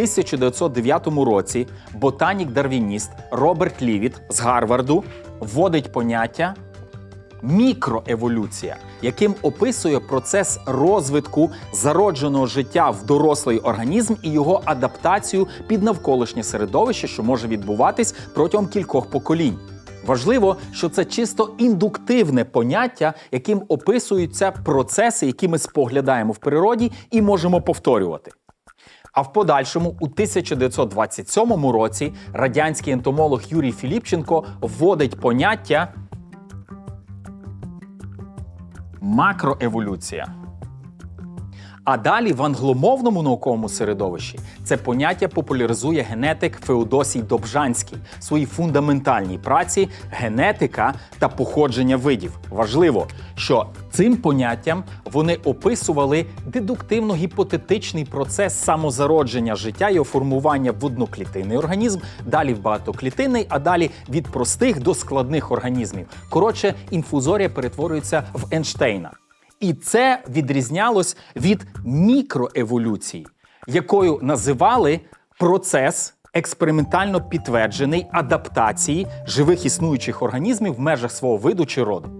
1909 році ботанік-дарвініст Роберт Лівіт з Гарварду вводить поняття мікроеволюція, яким описує процес розвитку зародженого життя в дорослий організм і його адаптацію під навколишнє середовище, що може відбуватись протягом кількох поколінь. Важливо, що це чисто індуктивне поняття, яким описуються процеси, які ми споглядаємо в природі і можемо повторювати. А в подальшому, у 1927 році, радянський ентомолог Юрій Філіпченко вводить поняття макроеволюція. А далі в англомовному науковому середовищі це поняття популяризує генетик Феодосій Добжанський в своїй фундаментальній праці Генетика та походження видів. Важливо, що цим поняттям вони описували дедуктивно-гіпотетичний процес самозародження життя і формування в одноклітинний організм, далі в багатоклітинний, а далі від простих до складних організмів. Коротше, інфузорія перетворюється в Ейнштейна. І це відрізнялось від мікроеволюції, якою називали процес експериментально підтверджений адаптації живих існуючих організмів в межах свого виду чи роду.